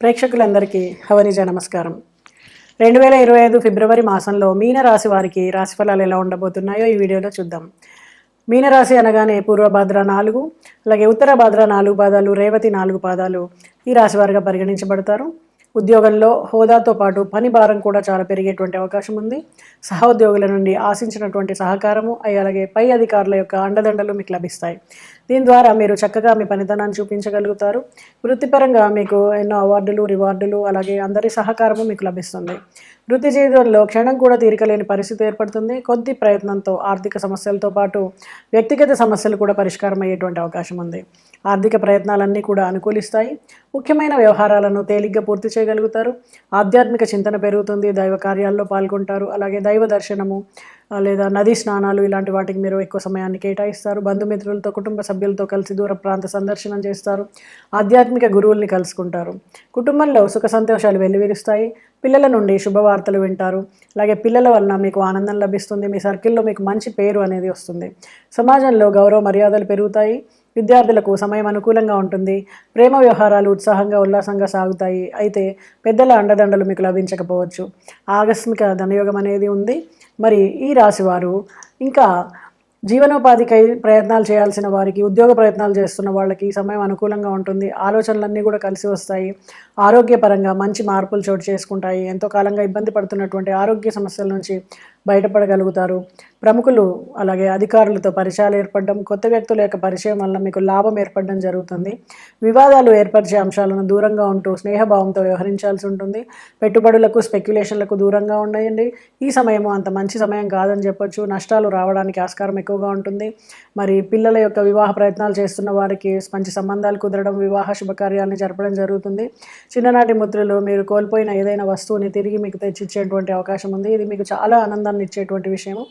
ప్రేక్షకులందరికీ హవనిజ నమస్కారం. రెండు వేల ఇరవై ఐదు ఫిబ్రవరి మాసంలో మీనరాశి వారికి రాశిఫలాలు ఎలా ఉండబోతున్నాయో ఈ వీడియోలో చూద్దాం. మీనరాశి అనగానే పూర్వభాద్ర నాలుగు అలాగే ఉత్తర భాద్ర నాలుగు పాదాలు రేవతి నాలుగు పాదాలు ఈ రాశి వారిగా పరిగణించబడతారు. ఉద్యోగంలో హోదాతో పాటు పని భారం కూడా చాలా పెరిగేటువంటి అవకాశం ఉంది. సహోద్యోగుల నుండి ఆశించినటువంటి సహకారము అలాగే పై అధికారుల యొక్క అండదండలు మీకు లభిస్తాయి. దీని ద్వారా మీరు చక్కగా మీ పనితనాన్ని చూపించగలుగుతారు. వృత్తిపరంగా మీకు ఎన్నో అవార్డులు రివార్డులు అలాగే అందరి సహకారము మీకు లభిస్తుంది. వృత్తి జీవితంలో క్షణం కూడా తీరికలేని పరిస్థితి ఏర్పడుతుంది. కొద్ది ప్రయత్నంతో ఆర్థిక సమస్యలతో పాటు వ్యక్తిగత సమస్యలు కూడా పరిష్కారం అయ్యేటువంటి అవకాశం ఉంది. ఆర్థిక ప్రయత్నాలన్నీ కూడా అనుకూలిస్తాయి. ముఖ్యమైన వ్యవహారాలను తేలిగ్గా పూర్తి చేయగలుగుతారు. ఆధ్యాత్మిక చింతన పెరుగుతుంది. దైవ కార్యాల్లో పాల్గొంటారు. అలాగే దైవ దర్శనము లేదా నదీ స్నానాలు ఇలాంటి వాటికి మీరు ఎక్కువ సమయాన్ని కేటాయిస్తారు. బంధుమిత్రులతో కుటుంబ సభ్యులతో కలిసి దూర ప్రాంత సందర్శనం చేస్తారు. ఆధ్యాత్మిక గురువుల్ని కలుసుకుంటారు. కుటుంబంలో సుఖ సంతోషాలు వెల్లివిరుస్తాయి. పిల్లల నుండి శుభవార్తలు వింటారు. అలాగే పిల్లల వలన మీకు ఆనందం లభిస్తుంది. మీ సర్కిల్లో మీకు మంచి పేరు అనేది వస్తుంది. సమాజంలో గౌరవ మర్యాదలు పెరుగుతాయి. విద్యార్థులకు సమయం అనుకూలంగా ఉంటుంది. ప్రేమ వ్యవహారాలు ఉత్సాహంగా ఉల్లాసంగా సాగుతాయి. అయితే పెద్దల అండదండలు మీకు లభించకపోవచ్చు. ఆకస్మిక ధనయోగం అనేది ఉంది. మరి ఈ రాశివారు ఇంకా జీవనోపాధికై ప్రయత్నాలు చేయాల్సిన వారికి ఉద్యోగ ప్రయత్నాలు చేస్తున్న వాళ్ళకి సమయం అనుకూలంగా ఉంటుంది. ఆలోచనలన్నీ కూడా కలిసి వస్తాయి. ఆరోగ్యపరంగా మంచి మార్పులు చోటు చేసుకుంటాయి. ఎంతో కాలంగా ఇబ్బంది పడుతున్నటువంటి ఆరోగ్య సమస్యల నుంచి బయటపడగలుగుతారు. ప్రముఖులు అలాగే అధికారులతో పరిచయాలు ఏర్పడడం కొత్త వ్యక్తుల యొక్క పరిచయం వల్ల మీకు లాభం ఏర్పడడం జరుగుతుంది. వివాదాలు ఏర్పరిచే అంశాలను దూరంగా ఉంటూ స్నేహభావంతో వ్యవహరించాల్సి ఉంటుంది. పెట్టుబడులకు స్పెక్యులేషన్లకు దూరంగా ఉండండి. ఈ సమయము అంత మంచి సమయం కాదని చెప్పొచ్చు. నష్టాలు రావడానికి ఆస్కారం ఎక్కువగా ఉంటుంది. మరి పిల్లల యొక్క వివాహ ప్రయత్నాలు చేస్తున్న వారికి మంచి సంబంధాలు కుదరడం వివాహ శుభకార్యాలను జరపడం జరుగుతుంది. చిన్ననాటి ముద్రలు మీరు కోల్పోయిన ఏదైనా వస్తువుని తిరిగి మీకు తెచ్చిచ్చేటువంటి అవకాశం ఉంది. ఇది మీకు చాలా ఆనందాన్ని ఇచ్చేటువంటి విషయము.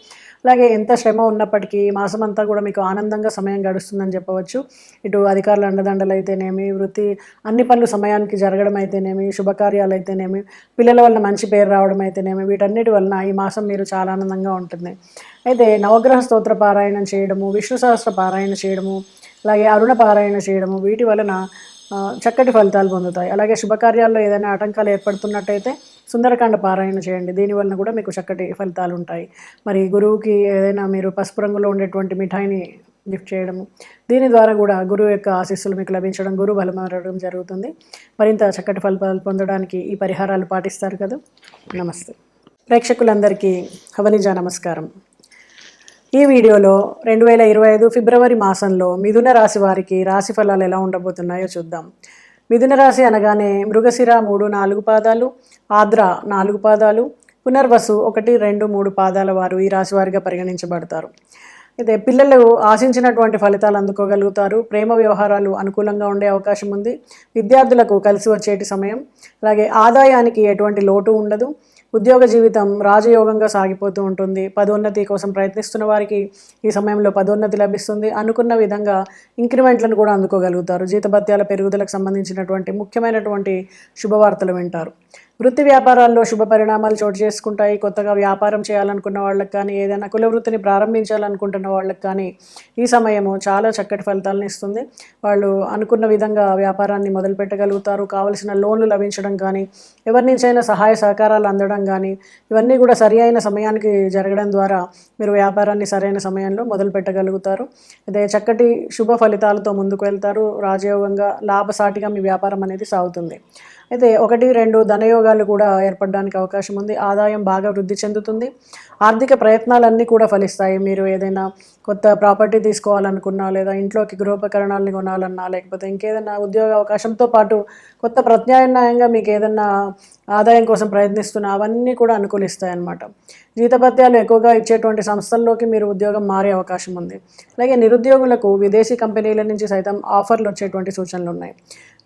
అలాగే ఎంత శ్రమ ఉన్నప్పటికీ ఈ మాసం అంతా కూడా మీకు ఆనందంగా సమయం గడుస్తుందని చెప్పవచ్చు. ఇటు అధికారుల అండదండలు అయితేనేమి వృత్తి అన్ని పనులు సమయానికి జరగడం అయితేనేమి శుభకార్యాలు అయితేనేమి పిల్లల వల్ల మంచి పేరు రావడం అయితేనేమి వీటన్నిటి వలన ఈ మాసం మీరు చాలా ఆనందంగా ఉంటుంది. అయితే నవగ్రహ స్తోత్ర పారాయణం చేయడము విష్ణు సహస్ర పారాయణ చేయడము అలాగే అరుణ పారాయణ చేయడము వీటి వలన చక్కటి ఫలితాలు పొందుతాయి. అలాగే శుభకార్యాల్లో ఏదైనా ఆటంకాలు ఏర్పడుతున్నట్టయితే సుందరకాండ పారాయణ చేయండి. దీనివల్ల కూడా మీకు చక్కటి ఫలితాలు ఉంటాయి. మరి గురువుకి ఏదైనా మీరు పసుపు రంగులో ఉండేటువంటి మిఠాయిని గిఫ్ట్ చేయడము దీని ద్వారా కూడా గురువు యొక్క ఆశీస్సులు మీకు లభించడం గురువు బలమరడం జరుగుతుంది. మరింత చక్కటి ఫలితాలు పొందడానికి ఈ పరిహారాలు పాటిస్తారు కదా. నమస్తే. ప్రేక్షకులందరికీ హవనిజా నమస్కారం. ఈ వీడియోలో రెండు వేల ఇరవై ఐదు ఫిబ్రవరి మాసంలో మిథున రాశి వారికి రాశి ఫలాలు ఎలా ఉండబోతున్నాయో చూద్దాం. మిథున రాశి అనగానే మృగశిర మూడు నాలుగు పాదాలు ఆద్ర నాలుగు పాదాలు పునర్వసు ఒకటి రెండు మూడు పాదాల వారు ఈ రాశి వారిగా పరిగణించబడతారు. అయితే పిల్లలు ఆశించినటువంటి ఫలితాలు అందుకోగలుగుతారు. ప్రేమ వ్యవహారాలు అనుకూలంగా ఉండే అవకాశం ఉంది. విద్యార్థులకు కలిసి వచ్చేటి సమయం. అలాగే ఆదాయానికి ఎటువంటి లోటు ఉండదు. ఉద్యోగ జీవితం రాజయోగంగా సాగిపోతూ ఉంటుంది. పదోన్నతి కోసం ప్రయత్నిస్తున్న వారికి ఈ సమయంలో పదోన్నతి లభిస్తుంది అనుకున్న విధంగా ఇంక్రిమెంట్లను కూడా అందుకోగలుగుతారు. జీతభత్యాల పెరుగుదలకు సంబంధించినటువంటి ముఖ్యమైనటువంటి శుభవార్తలు వింటారు. వృత్తి వ్యాపారాల్లో శుభ పరిణామాలు చోటు చేసుకుంటాయి. కొత్తగా వ్యాపారం చేయాలనుకున్న వాళ్ళకి కానీ ఏదైనా కుల వృత్తిని ప్రారంభించాలనుకుంటున్న వాళ్ళకి కానీ ఈ సమయము చాలా చక్కటి ఫలితాలను ఇస్తుంది. వాళ్ళు అనుకున్న విధంగా వ్యాపారాన్ని మొదలుపెట్టగలుగుతారు కావలసిన లోన్లు లభించడం కానీ ఎవరి నుంచైనా సహాయ సహకారాలు అందడం కానీ ఇవన్నీ కూడా సరి అయిన సమయానికి జరగడం ద్వారా మీరు వ్యాపారాన్ని సరైన సమయంలో మొదలు పెట్టగలుగుతారు. అదే చక్కటి శుభ ఫలితాలతో ముందుకు వెళ్తారు. రాజయోగంగా లాభసాటిగా మీ వ్యాపారం అనేది సాగుతుంది. అయితే ఒకటి రెండు ధనయోగాలు కూడా ఏర్పడడానికి అవకాశం ఉంది. ఆదాయం బాగా వృద్ధి చెందుతుంది. ఆర్థిక ప్రయత్నాలన్నీ కూడా ఫలిస్తాయి. మీరు ఏదైనా కొత్త ప్రాపర్టీ తీసుకోవాలనుకున్నా లేదా ఇంట్లోకి గృహోపకరణాలని కొనాలన్నా లేకపోతే ఇంకేదైనా ఉద్యోగ అవకాశంతో పాటు కొత్త ప్రత్యామ్నాయంగా మీకు ఏదైనా ఆదాయం కోసం ప్రయత్నిస్తున్నా అవన్నీ కూడా అనుకూలిస్తాయి అన్నమాట జీతభత్యాలు ఎక్కువగా ఇచ్చేటువంటి సంస్థల్లోకి మీరు ఉద్యోగం మారే అవకాశం ఉంది. అలాగే నిరుద్యోగులకు విదేశీ కంపెనీల నుంచి సైతం ఆఫర్లు వచ్చేటువంటి సూచనలు ఉన్నాయి.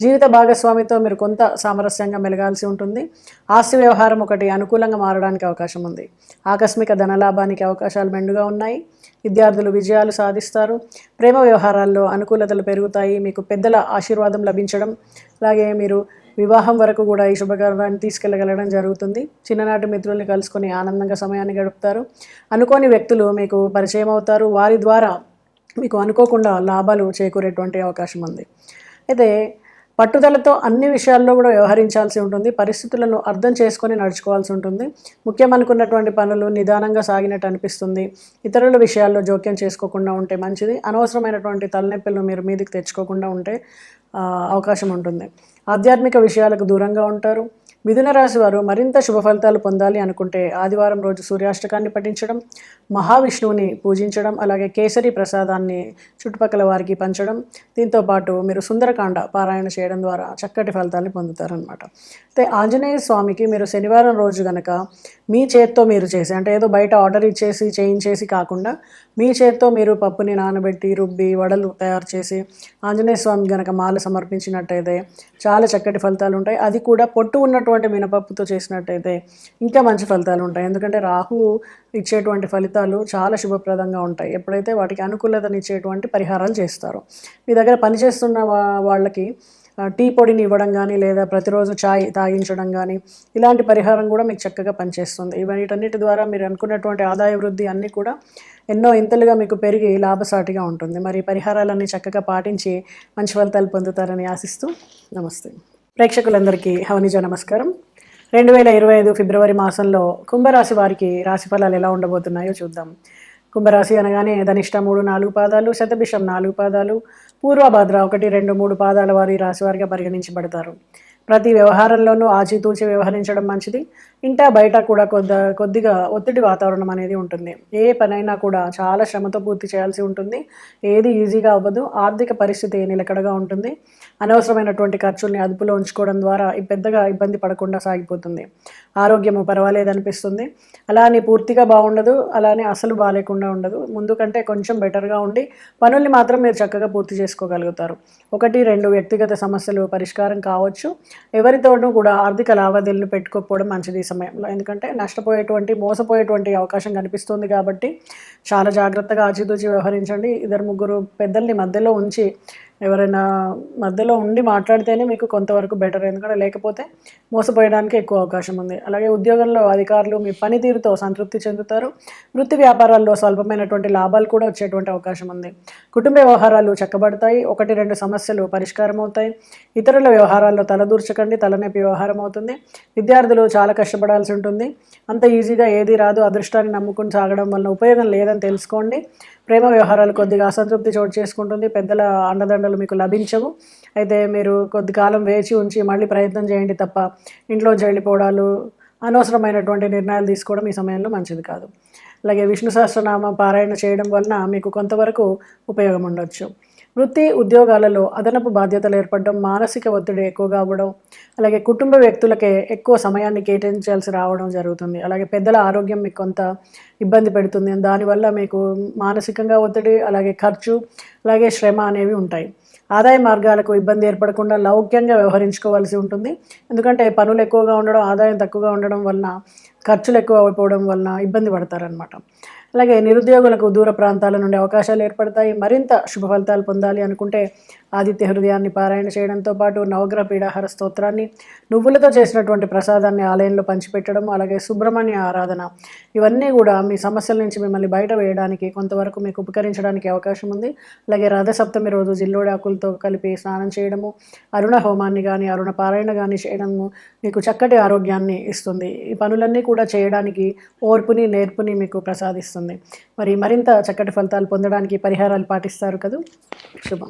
జీవిత భాగస్వామితో మీరు కొంత సామరస్యంగా మెలగాల్సి ఉంటుంది. ఆస్తి వ్యవహారం ఒకటి అనుకూలంగా మారడానికి అవకాశం ఉంది. ఆకస్మిక ధనలాభానికి అవకాశాలు మెండుగా ఉన్నాయి. విద్యార్థులు విజయాలు సాధిస్తారు. ప్రేమ వ్యవహారాల్లో అనుకూలతలు పెరుగుతాయి. మీకు పెద్దల ఆశీర్వాదం లభించడం. అలాగే మీరు వివాహం వరకు కూడా ఈ శుభకార్యాన్ని తీసుకెళ్ళగలగడం జరుగుతుంది. చిన్ననాటి మిత్రుల్ని కలుసుకొని ఆనందంగా సమయాన్ని గడుపుతారు. అనుకోని వ్యక్తులు మీకు పరిచయం అవుతారు. వారి ద్వారా మీకు అనుకోకుండా లాభాలు చేకూరేటువంటి అవకాశం ఉంది. అయితే పట్టుదలతో అన్ని విషయాల్లో కూడా వ్యవహరించాల్సి ఉంటుంది. పరిస్థితులను అర్థం చేసుకొని నడుచుకోవాల్సి ఉంటుంది. ముఖ్యమనుకున్నటువంటి పనులు నిదానంగా సాగినట్టు అనిపిస్తుంది. ఇతరుల విషయాల్లో జోక్యం చేసుకోకుండా ఉంటే మంచిది. అనవసరమైనటువంటి తలనొప్పులను మీరు మీదికి తెచ్చుకోకుండా ఉంటే అవకాశం ఉంటుంది. ఆధ్యాత్మిక విషయాలకు దూరంగా ఉంటారు. మిథున రాశి వారు మరింత శుభ ఫలితాలు పొందాలి అనుకుంటే ఆదివారం రోజు సూర్యాష్టకాన్ని పఠించడం మహావిష్ణువుని పూజించడం అలాగే కేసరి ప్రసాదాన్ని చుట్టుపక్కల వారికి పంచడం. దీంతో పాటు మీరు సుందరకాండ పారాయణ చేయడం ద్వారా చక్కటి ఫలితాన్ని పొందుతారనమాట అయితే ఆంజనేయ స్వామికి మీరు శనివారం రోజు గనక మీ చేత్తో మీరు చేసి అంటే ఏదో బయట ఆర్డర్ ఇచ్చేసి చేయించేసి కాకుండా మీ చేత్తో మీరు పప్పుని నానబెట్టి రుబ్బి వడలు తయారు చేసి ఆంజనేయ స్వామి గనక మాల సమర్పించినట్టయితే చాలా చక్కటి ఫలితాలు ఉంటాయి. అది కూడా పొట్టు ఉన్నటువంటి మినపప్పుతో చేసినట్టయితే ఇంకా మంచి ఫలితాలు ఉంటాయి. ఎందుకంటే రాహు ఇచ్చేటువంటి ఫలితాలు చాలా శుభప్రదంగా ఉంటాయి. ఎప్పుడైతే వాటికి అనుకూలతనిచ్చేటువంటి పరిహారాలు చేస్తారో. మీ దగ్గర పనిచేస్తున్న వా- వాళ్ళకి టీ పొడిని ఇవ్వడం కానీ లేదా ప్రతిరోజు చాయ్ తాగించడం కానీ ఇలాంటి పరిహారం కూడా మీకు చక్కగా పనిచేస్తుంది. వీటన్నిటి ద్వారా మీరు అనుకున్నటువంటి ఆదాయ వృద్ధి అన్నీ కూడా ఎన్నో ఇంతలుగా మీకు పెరిగి లాభసాటిగా ఉంటుంది. మరి పరిహారాలన్నీ చక్కగా పాటించి మంచి ఫలితాలు పొందుతారని ఆశిస్తూ నమస్తే. ప్రేక్షకులందరికీ హవనిజ నమస్కారం. రెండు వేల ఇరవై ఐదు ఫిబ్రవరి మాసంలో కుంభరాశి వారికి రాశి ఫలాలు ఎలా ఉండబోతున్నాయో చూద్దాం. కుంభరాశి అనగానే ధనిష్ట మూడు నాలుగు పాదాలు శతభిషం నాలుగు పాదాలు పూర్వభద్ర ఒకటి రెండు మూడు పాదాల వారి రాశి వారిగా పరిగణించబడతారు. ప్రతి వ్యవహారంలోనూ ఆచితూచి వ్యవహరించడం మంచిది. ఇంటా బయట కూడా కొద్ది కొద్దిగా ఒత్తిడి వాతావరణం అనేది ఉంటుంది. ఏ పనైనా కూడా చాలా శ్రమతో పూర్తి చేయాల్సి ఉంటుంది. ఏది ఈజీగా అవ్వదు. ఆర్థిక పరిస్థితి నిలకడగా ఉంటుంది. అనవసరమైనటువంటి ఖర్చుల్ని అదుపులో ఉంచుకోవడం ద్వారా ఈ పెద్దగా ఇబ్బంది పడకుండా సాగిపోతుంది. ఆరోగ్యము పర్వాలేదనిపిస్తుంది. అలానే అలా అని పూర్తిగా బాగుండదు. అలానే అసలు బాగాలేకుండా ఉండదు. ముందు కంటే కొంచెం బెటర్గా ఉండి పనుల్ని మాత్రం మీరు చక్కగా పూర్తి చేసుకోగలుగుతారు. ఒకటి రెండు వ్యక్తిగత సమస్యలు పరిష్కారం కావచ్చు. ఎవరితోనూ కూడా ఆర్థిక లావాదేవీలు పెట్టుకోకపోవడం మంచిది ఈ సమయంలో. ఎందుకంటే నష్టపోయేటువంటి మోసపోయేటువంటి అవకాశం కనిపిస్తుంది కాబట్టి చాలా జాగ్రత్తగా ఆచితూచి వ్యవహరించండి. ఇద్దరు ముగ్గురు పెద్దల్ని మధ్యలో ఉంచి ఎవరైనా మధ్యలో ఉండి మాట్లాడితేనే మీకు కొంతవరకు బెటర్ ఎందుకంటే లేకపోతే మోసపోయడానికి ఎక్కువ అవకాశం ఉంది. అలాగే ఉద్యోగంలో అధికారులు మీ పనితీరుతో సంతృప్తి చెందుతారు. వృత్తి వ్యాపారాల్లో స్వల్పమైనటువంటి లాభాలు కూడా వచ్చేటువంటి అవకాశం ఉంది. కుటుంబ వ్యవహారాలు చక్కబడతాయి. ఒకటి రెండు సమస్యలు పరిష్కారం అవుతాయి ఇతరుల వ్యవహారాల్లో తలదూర్చకండి తలనొప్పి వ్యవహారం అవుతుంది. విద్యార్థులు చాలా కష్టపడాల్సి ఉంటుంది. అంత ఈజీగా ఏది రాదు. అదృష్టాన్ని నమ్ముకుని సాగడం వలన ఉపయోగం లేదని తెలుసుకోండి. ప్రేమ వ్యవహారాలు కొద్దిగా అసంతృప్తి చోటు చేసుకుంటుంది. పెద్దల అండదండలు మీకు లభించవు. అయితే మీరు కొద్ది కాలం వేచి ఉంచి మళ్ళీ ప్రయత్నం చేయండి తప్ప ఇంట్లోంచి వెళ్ళిపోవడాలు అనవసరమైనటువంటి నిర్ణయాలు తీసుకోవడం ఈ సమయంలో మంచిది కాదు. అలాగే విష్ణు సహస్రనామ పారాయణ చేయడం వలన మీకు కొంతవరకు ఉపయోగం ఉండొచ్చు. వృత్తి ఉద్యోగాలలో అదనపు బాధ్యతలు ఏర్పడడం మానసిక ఒత్తిడి ఎక్కువగా అవ్వడం అలాగే కుటుంబ వ్యక్తులకే ఎక్కువ సమయాన్ని కేటాయించాల్సి రావడం జరుగుతుంది. అలాగే పెద్దల ఆరోగ్యం మీకు కొంత ఇబ్బంది పెడుతుంది. దానివల్ల మీకు మానసికంగా ఒత్తిడి అలాగే ఖర్చు అలాగే శ్రమ అనేవి ఉంటాయి. ఆదాయ మార్గాలకు ఇబ్బంది ఏర్పడకుండా లౌక్యంగా వ్యవహరించుకోవాల్సి ఉంటుంది. ఎందుకంటే పనులు ఎక్కువగా ఉండడం ఆదాయం తక్కువగా ఉండడం వలన ఖర్చులు ఎక్కువ అయిపోవడం వలన ఇబ్బంది పడతారనమాట అలాగే నిరుద్యోగులకు దూర ప్రాంతాల నుండి అవకాశాలు ఏర్పడతాయి. మరింత శుభ ఫలితాలు పొందాలి అనుకుంటే ఆదిత్య హృదయాన్ని పారాయణ చేయడంతో పాటు నవగ్రహ పీడాహార స్తోత్రాన్ని నువ్వులతో చేసినటువంటి ప్రసాదాన్ని ఆలయంలో పంచిపెట్టడం అలాగే సుబ్రహ్మణ్య ఆరాధన. ఇవన్నీ కూడా మీ సమస్యల నుంచి మిమ్మల్ని బయట వేయడానికి కొంతవరకు మీకు ఉపకరించడానికి అవకాశం ఉంది. అలాగే రథసప్తమి రోజు జిల్లోడాకులతో కలిపి స్నానం చేయడము అరుణ హోమాన్ని కానీ అరుణ పారాయణ కానీ చేయడము మీకు చక్కటి ఆరోగ్యాన్ని ఇస్తుంది. ఈ పనులన్నీ కూడా చేయడానికి ఓర్పుని నేర్పుని మీకు ప్రసాదిస్తుంది. మరి మరింత చక్కటి ఫలితాలు పొందడానికి పరిహారాలు పాటిస్తారు కదా? శుభం.